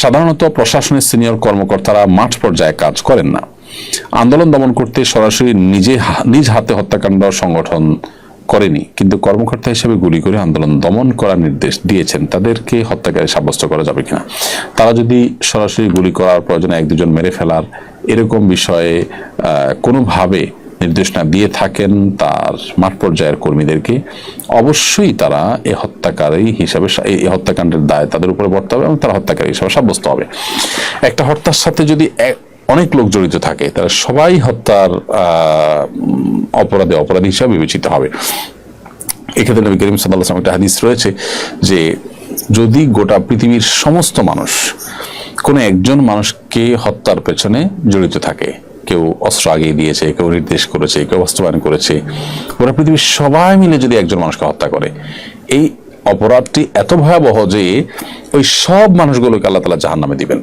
সাধারণত প্রশাসনের সিনিয়র কর্মকর্তারা মাঠ পর্যায়ে কাজ করেন না। আন্দোলন দমন করতে সরাসরি নিজে নিজ হাতে হত্যাকাণ্ড সংগঠন করেনি। কিন্তু কর্মকর্তা হিসেবে গুলি করে আন্দোলন দমন করার নির্দেশ দিয়েছেন। তাদেরকে হত্যাকারী সাব্যস্ত করা যাবে কিনা? তারা যদি সরাসরি গুলি করার প্রয়োজনে এক দুজন মেরে ফেলার এরকম বিষয়ে কোনোভাবে নির্দেশনা দিয়ে থাকেন তার মাঠ পর্যায়ের কর্মীদেরকে, অবশ্যই তারা এ হত্যাকারী হিসাবে এই হত্যাকাণ্ডের দায় তাদের উপরে বর্তে হবে এবং তারা হত্যাকারী হিসাবে সাব্যস্ত হবে। একটা হত্যার সাথে যদি অনেক লোক জড়িত থাকে তারা সবাই হত্যার অপরাধে অপরাধী হিসাবে বিবেচিত হবে। এক্ষেত্রে নবী করিম সাল্লাহ একটা হাদিস রয়েছে যে, যদি গোটা পৃথিবীর সমস্ত মানুষ কোনো একজন মানুষকে হত্যার পেছনে জড়িত থাকে কেউ অস্ত্র আগিয়ে দিয়েছে, কেউ নির্দেশ করেছে, কেউ বাস্তবায়ন করেছে। গোটা পৃথিবীর সবাই মিলে যদি একজন মানুষকে হত্যা করে, এই অপরাধটি এত ভয়াবহ যে ওই সব মানুষগুলোকে আল্লাহ তালা জাহান নামে দিবেন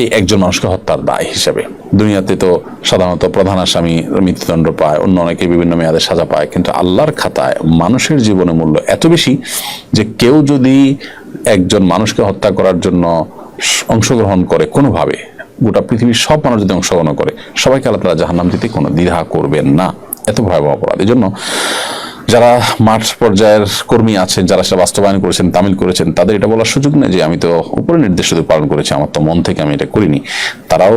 এই একজন মানুষকে হত্যার দায় হিসেবে। দুনিয়াতে তো সাধারণত প্রধান আসামি মৃত্যুদণ্ড পায়, অন্য অনেকে বিভিন্ন মেয়াদে সাজা পায়, কিন্তু আল্লাহর খাতায় মানুষের জীবনের মূল্য এত বেশি যে কেউ যদি একজন মানুষকে হত্যা করার জন্য অংশগ্রহণ করে কোনোভাবে গোটা পৃথিবীর সব মানুষ যদি অংশগ্রহণ করে, সবাইকে আল্লাহ তালা জাহান্নাম দিতে কোনো দ্বিধা করবেন না। এত ভয়াবহ অপরাধ। এই জন্য যারা মাঠ পর্যায়ের কর্মী আছেন, যারা সেটা বাস্তবায়ন করেছেন, তামিল করেছেন, তাদের এটা বলার সুযোগ নেই যে আমি তো উপরে নির্দেশ শুধু পালন করেছি, আমার তো মন থেকে আমি এটা করিনি। তারাও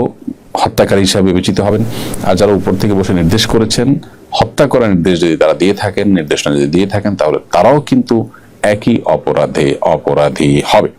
হত্যাকারী হিসাবে বিবেচিত হবেন। আর যারা উপর থেকে বসে নির্দেশ করেছেন, হত্যা করার নির্দেশ যদি তারা দিয়ে থাকেন, নির্দেশনা যদি দিয়ে থাকেন, তাহলে তারাও কিন্তু একই অপরাধে অপরাধী হবে।